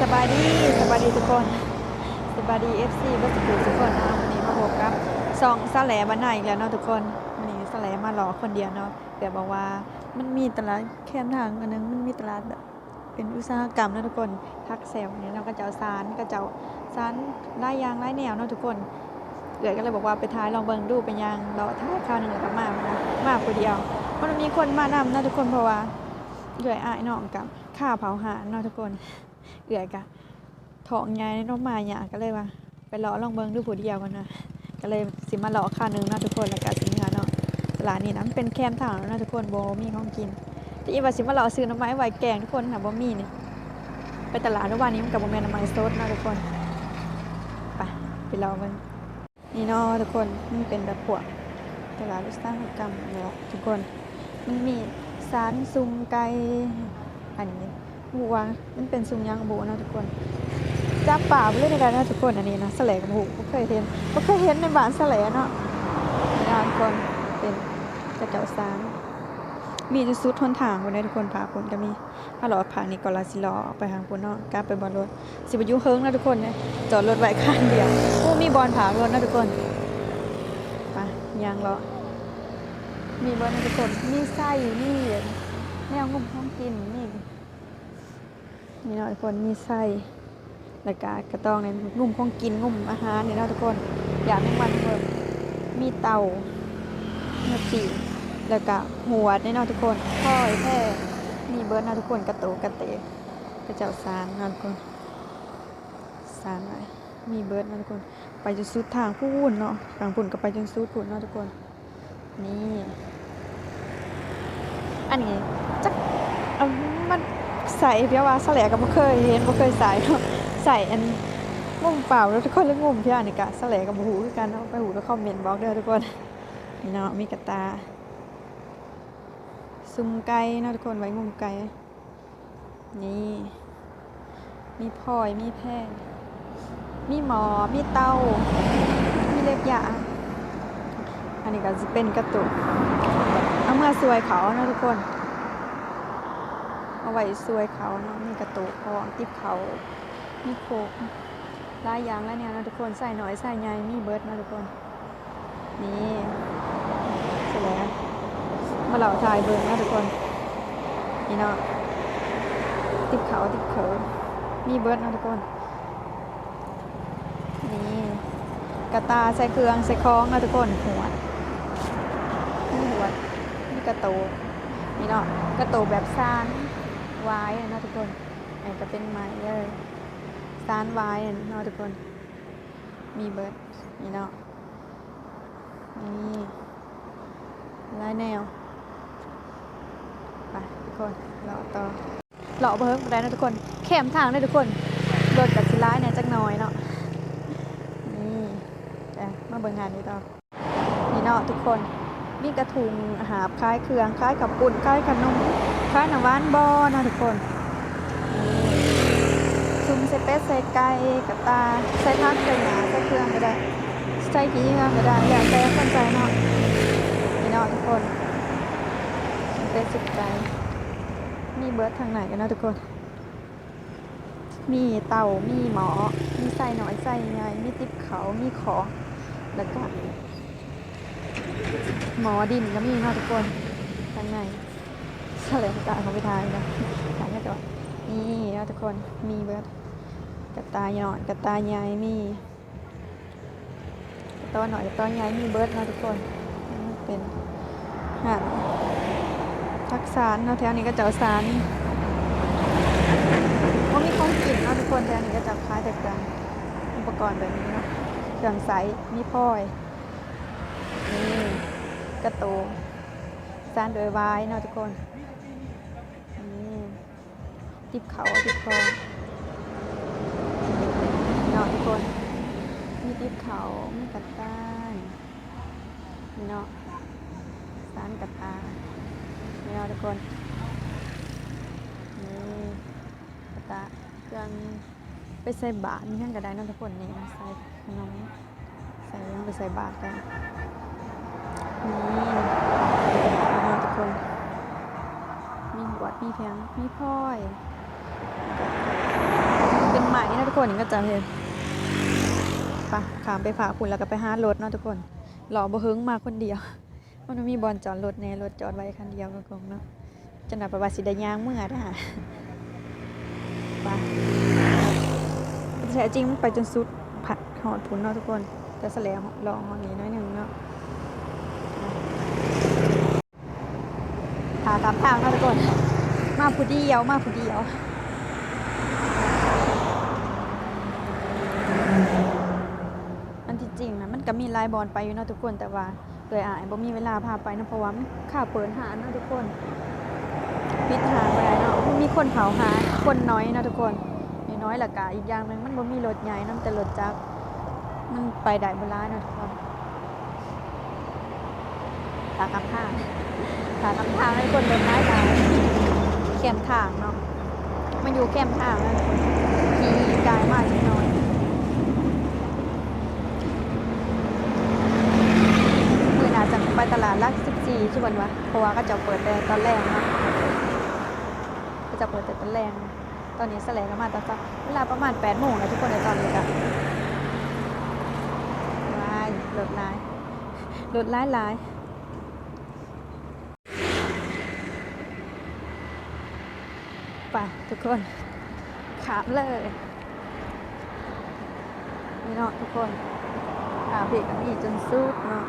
สบายดีสบายดีทุกคนสบายดีเอฟซีบัสกุทุกคนนะวันนี้มาพบกับซองสแหลบ้านไหนอีกแล้วเนาะทุกคนวันนี้สแหลมาหลอคนเดียวเนาะเดี๋ยวบอกว่ามันมีตลาดแคมทางอันนึงมันมีตลาดแบบเป็นอุตสาหกรรมเนาะทุกคนทักเซลเนี่ยเนาะก็จะเอาซานก็จะเอาซานไล่ยางไล่แนวเนาะทุกคนเกิดก็เลยบอกว่าไปท้ายลองเบิ่งดูเป็นยางเราท้ายคราวหนึ่งแล้วก็มานะมาคนเดียวมันมีคนมานำนะทุกคนเพราะว่าเดือยอายน้องกับข้าวเผาหาเนาะทุกคน เอื่อยกะท้องใหญ่น้องมาหยาก็เลยว่าไปรอลองเบิงดูผู้เดียวกันนะก็เลยสิมาหลอค่าหนึงนะทุกคนแล้วก็สิมาเนาะตลาดนี้นะเป็นแคมทางแล้วนะทุกคนโบมีของกินแต่อีว่าสิมาหลอซื้อน้ำไม้ไว้แกงทุกคนค่ะบ่มีเนี่ยไปตลาดทุกวันนี้มันก็บ่แม่นน้ำไม้สดนะทุกคนไปไปรอเบิงนี่เนาะทุกคนมันเป็นแบบพวกตลาดอุตสาหกรรมเนาะทุกคนมันมีสารซุ่มไก่อันนี้ บัวมันเป็นซุมยังบัวนะทุกคนจับป่าไปเรื่อในการนะทุกคนอันนี้นะแสลกับหูก็เคยเห็นก็เคยเห็นในบ้านแสลเนาะนะทุกคนเป็นกระเจ้าซางมีจุดสุดทนทางคนได้ทุกคนพาคนก็มีถ้าหลอดผ่านนี่ก็ลาสิลอไปทางคนเนาะกล้าไปบอลรถสิบยุเฮิงนะทุกคนเนี่ยจอดรถไว้คันเดียวโอ้มีบอลผารถนะทุกคนไปยางรอมีบอลนะทุกคนมีไส้นี่แนวงุ่มท้องกินนี่ นี่เนาะทุกคนมีไส้แล้วก็กระตองในงุ่มของกินงุ่มอาหารนี่เนาะทุกคน อยากให้มันเพิ่มมีเตาเนื้อจีแล้วก็หัวนี่เนาะทุกคนพ่อยแพ่มีเบิร์ดเนาะทุกคนกระโตกระเตะกระเจ้าซานเนาะทุกคนซานไว้มีเบิร์ดเนาะทุกคน ไปจนสุดทางพูนเนาะทางพุ่นก็ไปจนสุดพุ่นเนาะทุกคน นี่ อันนี้จัก ใส่เพียว่าสแลกับบ่เคยเห็นบ่เคยใส่ใส่อันงุ่มเปล่าแล้วทุกคนแล้วงุ่มเพียนี่กะสแลกับบ่ฮู้คือกันเนาะไปฮู้แล้วคอมเมนต์บอกเด้อทุกคนนี่เนาะมีกระตาซุ่มไก่เนาะทุกคนไว้งุ่มไก่นี่มีพลอยมีแพร่มีหมอ มีเต้า มีเล็บยา อันนี้ก็สิเป็นกระตุก เอาเมื่อสวยเขาเนาะทุกคน เอาไว้ซวยเขาเนาะมีกระตุกพองติบเขามีโคกลายยางแล้วเนี่ยนะทุกคนใส่หน่อยใส่ใหญ่มีเบิร์ดนะทุกคน นี่เสร็จแล้วมาเหล่าทายเบิร์ดนะทุกคน นี่เนาะติบเขาติบเขามีเบิร์ดนะทุกคน นี่กระตาใส่เครื่องใส่คล้องนะทุกคนหัวมีหัวมีกระตกนี่เนาะกระตกแบบซาน วายนะทุกคนอันก็เป็นไม้เลยซานวายนะทุกคน มีเบิร์ดนี่เนาะนี่ลายแนวไปทุกคนเลาะต่อเลาะเพิ่มได้นะทุกคนแคมทางได้ทุกคนรถกับสิร้ายเนี่ยจักหน่อยเนาะนี่แต่มาเบิ่งงานนี้ต่อนี่เนาะทุกคนมีกระทุงหาบคล้ายเครื่องคล้ายกับปุ่นคล้ายขนม คล้ายน้ำหวานบอนะทุกคนซุ่มใส่เป็ดใส่ไก่กับตาใส่ผักใส่หนาใส่เครื่องก็ได้ใส่ขี้เงื่อก็ได้อยากแต่คนใจเนาะนี่เนาะทุกคนเป็ดสุดใจมีเบิร์ดทางไหนกันเนาะทุกคน มีเต่ามีหมอ มีใส่หน่อยใส่ใหญ่มีติ๊บเขามีขอแล้วก็หมอดินก็มีเนาะทุกคนทางใน เลยตาเขาไปทายนะทางนี้ก่อนนี่เนะทุกคนมีเบิร์ดกระตายหน่อยกระตายใหญ่มีกระตอหน่อยกระตอใหญ่มีเบิร์ดนะทุกคนเป็นหานทักษานเนะแถวนี้ก็เจ้าสารว่ามีของกินนะทุกคนแถวนี้ก็จะคล้ายแต่กันอุปกรณ์แบบนี้เนาะเครื่องใสมีพลอยนี่กระตูซานโดยวายเนาะทุกคน ติบเขาติบคองเนาะทุกคน มีติบเขามีกระต้านนี่เนาะซานกระตาเนาะทุกคนนี่กระตาเครื่องไปใส่บาตรนี่ท่านก็ได้เนาะทุกคนนี่มาใส่ขนมใส่ลงไปใส่บาตรกันนี่มาทุกคน มีหวดมีแพงมีพลอย คนก็จะเห็นไปะขามไปฝากคุณแล้วก็ไปหารถเนาะทุกคนหล่อบ่เฮิงมาคนเดียว มันมีบอลจอดรถแน่รถจอดไว้คันเดียวก็คงเนาะจังได๋ประวัติสิดยางเมื่อเด้ไปแท้จริงมันไปจนสุดผัดหอดพุนเนาะทุกคน แต่แสลงลองหอนี้น้อยหนึ่งเนาะหาตามทางเนาะทุกคน มาผู้เดียวมาผู้เดียว อันที่จริงนะ มีลายบอลไปอยู่นะทุกคนแต่ว่าเลยอายบ่มีเวลาพาไปนะเพราะว่ามันค่าเปิดหาเนาะทุกคนปิดหาไปเนาะมีคนเผาหาคนน้อยเนาะทุกคนน้อยละกะอีกอย่างหนึงมันบ่มีรถใหญ่นำแต่รถจักรมันไปได้บ่หลายเนาะทุกคนตากำทางตากำทางให้คนเดินได้ได้แคมทางเนาะมันอยู่แคมทางแล้วขี่กายมากจังน้อย มือหนาจะ ไปตลาดรัก14ชั่ววันวะเพราะว่าก็จะเปิดแต่ตอนแรกนะก็จะเปิดแต่ตอนแรกตอนนี้แสลงก็มาตอนสักเวลาประมาณ8โมงนะทุกคนในตอนนี้กันว้ายรถร้ายรถร้ายร้ายไปทุกคนขามเลยนี่เนาะทุกคนขาเพกกับมีจนสุดเนาะ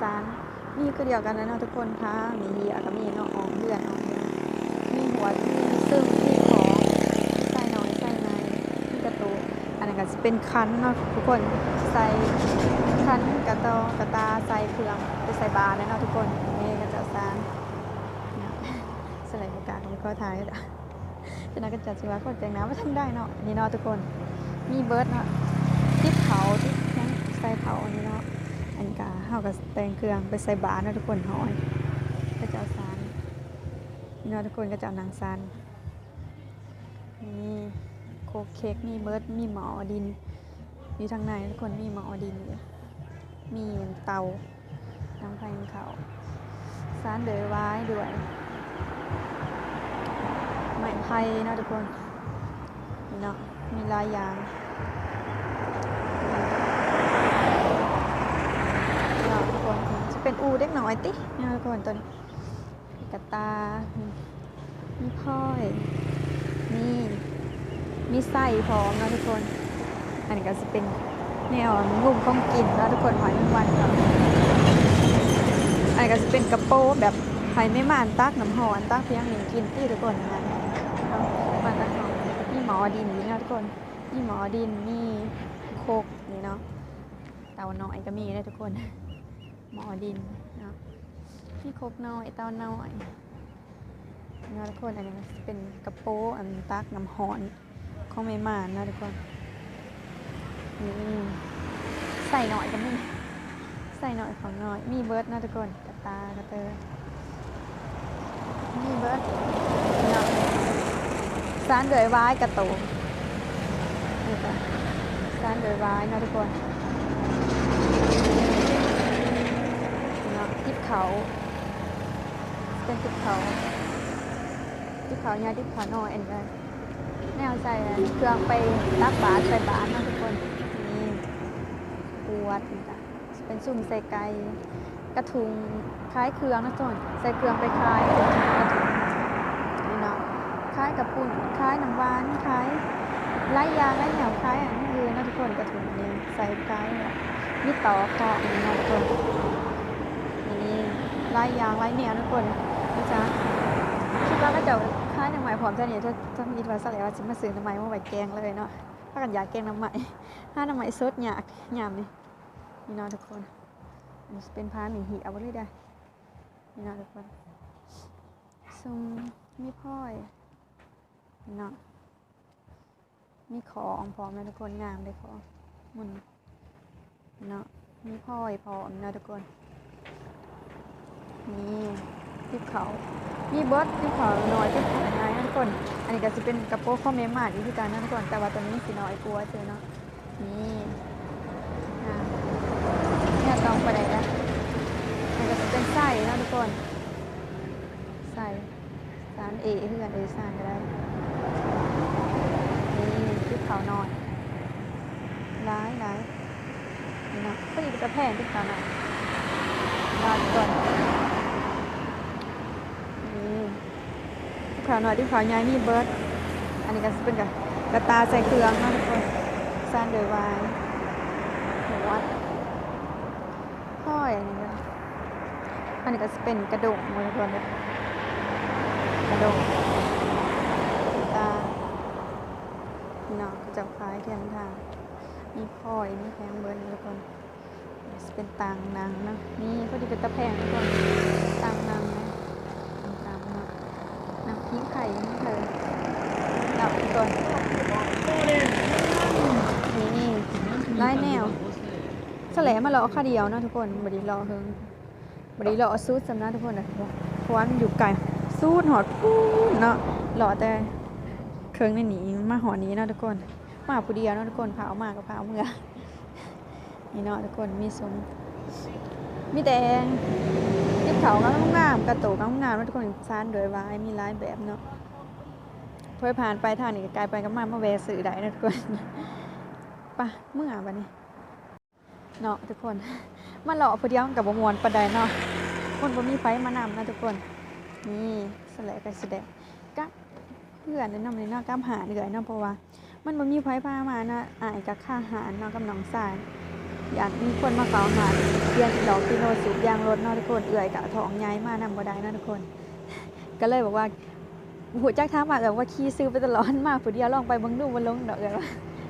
สาร มีก็เดียวกันนะเนาะทุกคนคะมีเหียกับมีนาะอองเดือนอองเดือนมีหัวมีซึ่งมีของใส่น้อยใส่ในมีกระตูอันนั้นก็จะเป็นคันเนาะทุกคนใส่คันกระตอกระตาใส่เครื่องไปใส่บาร์นะเนาะทุกคนนี่ก็จะสารเนี่ยสไลด์โอกาสนี้ก็ถ่ายละนัก็จะชิว่าคนแต่งน้ำมาทั้งได้เนาะนี่เนาะทุกคน มีเบิร์ดเนาะทิปเขาที่ใส่เผาอันนี้เนาะ อันกาเฮากับแต่งเครื่องไปใส่บาตรนะทุกคนหอยก็จะเอาซานนี่เนาะทุกคนก็จะเอานางซานนี่โคกเค้กมีเบิร์ดมีหมอดิน อยู่ทางในทุกคนมีหมอดินอยู่มีเตาน้ำไฟเขาซานเดือไว้ด้วยไม้ไผ่เนาะทุกคนนี่เนาะมีลายยาง เนาะทุกคนจะ เป็นอูเด็กหน่อยติเนะทุกคนตัวนี้กระตามีพ้อยมีมีไส้พร้อมนะทุกคน อันนี้ก็จะเป็นแนวงุ่มของกินนะทุกคนหอยมันวันอันนี้ก็จะเป็นกระโปงแบบไผ่ไม่มานตักน้ำหอนตักเพียงหนึ่งกินที่ทุกคนนะเนาะมาตักหอมมีหมอดินนี่นะทุกคนมีหมอดินมีโคกนี่เนาะเตาน้อยก็มีได้ทุกคน หมอดิน เนาะมีครกน้อยเต้าน้อยนาะทุกคนอันนี้เป็นกระโปงอันตักน้ำหอนของเมมานนาะทุกคนนี่ใส่หน่อยกันนี่ใส่หน่อยของหน่อย มีเบิร์ดนาะทุกคนกระตากระเตอมีเบิร์ดเนาะสารเดือยไว้กระตูนี่จ้ะสารเดือยไว้เนาะทุกคนเนาะทิปเขา เป็นทิปเขาทิปเขาเนี่ยทิปเขาน้อยเอ็นเลยแนวใส่เครื่องไปตักบาตรใส่บาตรนะทุกคนนี่ปวดจ้ะเป็นซุ่มใส่ไก่กระทุงคล้ายเครื่องนะทุกคนใส่เครื่องไปคล้ายกระทุงนี่เนาะคล้ายกับปุ่นคล้ายน้ำหวานคล้ายไล่ยางไล่แนวคล้ายอันนี้คือนะทุกคนกระทุงนี่ใส่คล้ายมีต่อคอนี่นะทุกคนนี่ไล่ยางไล่เหนียวทุกคน จ๊ะคิดว่าก็จะคล้ายน้ำไหม่พร้อมจะเนี่ยถ้าถ้ามีว่าสักแล้วว่าจะมาซื้อน้ำไหม่มาไว้แกงเลยเนาะถ้ากันอยากแกงน้ำไหม่ถ้าน้ำไหม่สดอยากยามนี่นี่เนาะทุกคนอันเป็นพาหมีหีเอาไว้เลยได้นี่เนาะทุกคนซุมมีพ่อยเนาะมีของพร้อมนะทุกคนงามเลยของมุนเนาะมีพ่อยพร้อมนะทุกคนนี่ ยุคเขา มีเบิร์ดยุคเขาน้อยยุคเขาน้อยนั่นก่อนอันนี้ก็จะเป็นกระโปรงข้อเมมาดวิธีการนั่นก่อนแต่ว่าตันนี้สีน้อยกลัวเจอเนาะนี่นี่ยต้องไปไหนนะมันก็จะเป็นไส้นะทุกคนไส้สารเอเพื่อนเอสารก็ได้นี่ยุคเขาน้อยร้ายร้ายนี่เนาะพอดีกะแพงจิ้เขาน้อยลาก่อน ขาวหน่อยที่ขาใหญ่มีเบิร์ดอันนี้ก็เป็นกับกระตาใส่เครื่องนะทุกคนซานเดอร์ไวน์หมูวัดห้อยอันนี้ก็อันนี้ก็จะเป็นกระดูกมือทุกคนกระดูกตาเนาะก็จะคล้ายเทียนทางมีพลอยมีแพงเบิร์นทุกคนจะเป็นต่างนางนะนี่พอดีเป็นตะแพงทุกคนต่างนางนะต่างๆเนาะ น้ำพริกไข่นี่เลยดับทุกคนนี่นี่ไล่แนวแสลมาเลาะข้าเดียวนะทุกคนบดีรอเฮิงบดีรอซูดสำนักทุกคนนะเพราะว่ามันอยู่ไกลซูดหอดพูเนาะรอแต่เครื่องในหนีมาหอนี้นะทุกคน มาผู้เดียวนะทุกคนเผามากับเผาเมื่อนี่เนาะทุกคนมีสม มีแดงทิพเขาก็งามกระตุกงามๆเนาะทุกคนซานโดยว่ามีหลายแบบเนาะเพื่อผ่านไปทางนี้ก็กลายไปก็มามาแวะซื้อได้นะทุกคนปะเมื่อบัดนี้เนาะทุกคนมาหล่อผู้เดียวกับบมวนประใดเนาะคนบ่มีไฟมานำนะทุกคน นี่สแลกกันแสดงกับเพื่อนแนะนำเลยเนาะกับหาเหนื่อยเนาะเพราะว่า มันบ่มีไผพามานะอายกับค่าหารเนาะกับน้องสาย อยากมีคนมาเฝ้าหาเปลี่ยนดอกกิโลสูบยางรถเนาะทุกคนเอื่อยกะท้องย้ายมานำบ่ได้เนาะทุกคน ก็เลยบอกว่าหัวจักท้ามาแต่ว่าขี่ซื้อไปตลอดมาผู้เดียวลองไปเบิ่งดูบ่ลงดอกเอ้ยว่า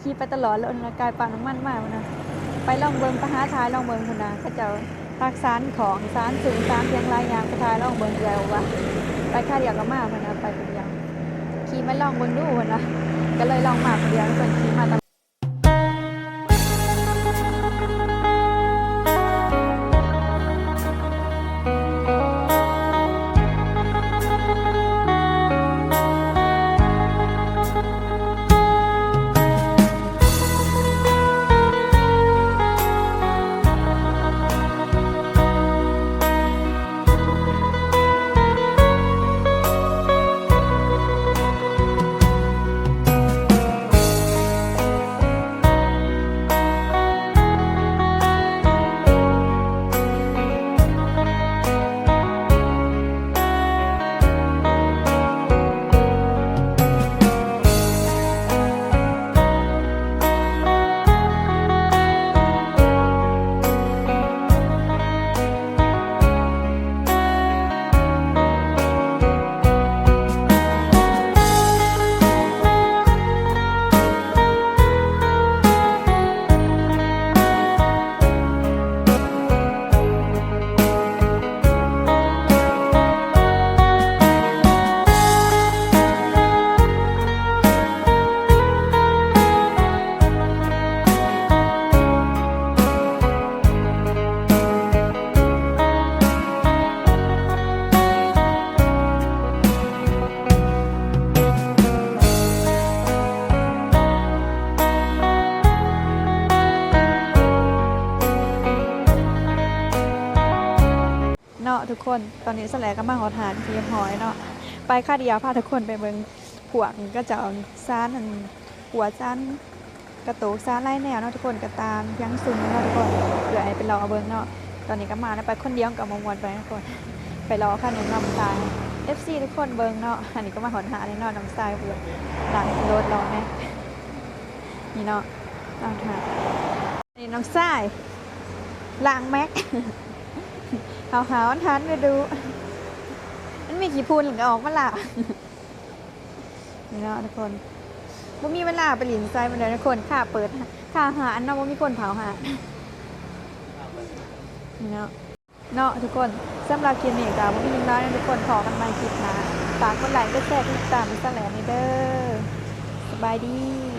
ขี่ไปตลอดแล้วนะกายปานน้ำมันมากนะไปลองเบิ่งไปหาทายลองเบิงพุ่นนะเขาเจ้าทักสารของสารสูงสารเพียงรายยางไปทายลองเบิงเอื่อยว่าไปค่าเดียวก็มาพุ่นนะไปผู้เดียวขี่ไมาลองเบิ่งดูนนะก็เลยลองมาคนเดียวแล้วคนขี่มาต นาะทุกคน ตอนนี้สแลก็มาหอทานทีมหอยเนาะ ไปค่าเดียวพาทุกคนไปเบิ่งผวกก็จะเอาซ่านอันหัวซ่านกระโตกซ่านไล่แนวเนาะทุกคนกระตามยังซุ่มเนาะทุกคนเผื่อให้ไปรอเบิ่งเนาะ ตอนนี้ก็มาแล้วไปคนเดียวกับมงวนไปทุกคน ไปรอค่ะหนุ่มนำตาย FC ทุกคนเบิ่งเนาะ อันนี้ก็มาหอนหาในเนาะน้ำทรายเบื่อหลังรถรอแน่นี่เนาะน้ำทางนี่น้ำทรายล้างแม็ก หาวหาวๆทันไปดู มันมีกี่พูนหรือออกมาละนี่เนาะทุกคนบ่มีเวลาไปหลินใจมันเลยทุกคนค่าเปิดค่าหาอันเนาะบ่มีคนเผาหานี่เนาะเนาะทุกคนสำหรับคลิปนี้ก็บ่มีน้อยทุกคนขอกันม่คลิปหน้าฝากกดไลค์กดแชร์กดติดตามมิสเตอร์แหลมนี่เด้อสบายดี